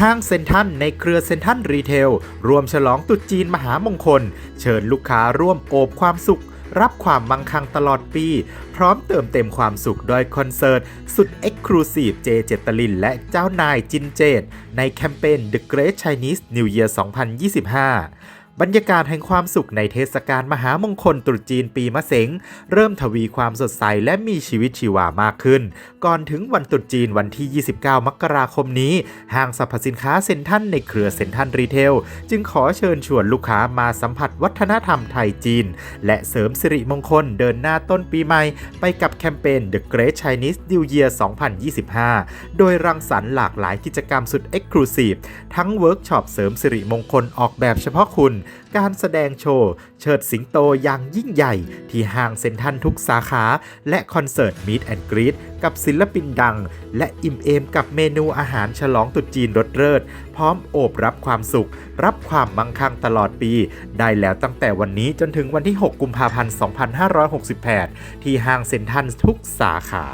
ห้างเซ็นทรัลในเครือเซ็นทรัลรีเทลรวมฉลองตรุษจีนมหามงคล เชิญลูกค้าร่วมโอบความสุข รับความมั่งคั่งตลอดปี พร้อมเติมเต็มความสุขโดยคอนเสิร์ต สุดเอ็กซ์คลูซีฟเจเจตลิน และเจ้านายจินเจต ในแคมเปญ The Great Chinese New Year 2025บรรยากาศแห่งความสุขในเทศกาลมหามงคลตรุษจีนปีมะเสงเริ่มทวีความสดใสและมีชีวิตชีวามากขึ้น ก่อนถึงวันตรุษจีนวันที่ 29 มกราคมนี้ ห้างสรรพสินค้าเซ็นทัลในเครือเซ็นทัลรีเทล จึงขอเชิญชวนลูกค้ามาสัมผัสวัฒนธรรมไทยจีน และเสริมสิริมงคลเดินหน้าต้นปีใหม่ ไปกับแคมเปญ The Great Chinese New Year 2025 โดยรังสรรค์หลากหลายกิจกรรมสุด Exclusive ทั้งเวิร์กช็อปเสริมสิริมงคลออกแบบเฉพาะคุณ การแสดงโชว์ เชิดสิงโตอย่างยิ่งใหญ่ ที่ห้างเซ็นทันทุกสาขา และคอนเสิร์ต Meet and Greet กับศิลปินดัง และอิ่มเอมกับเมนูอาหารฉลองตุดจีนรสเลิศพร้อมโอบรับความสุข รับความมั่งคั่งตลอดปี ได้แล้วตั้งแต่วันนี้จนถึงวันที่ 6 กุมภาพันธ์ 2568 ที่ห้างเซ็นทันทุกสาขา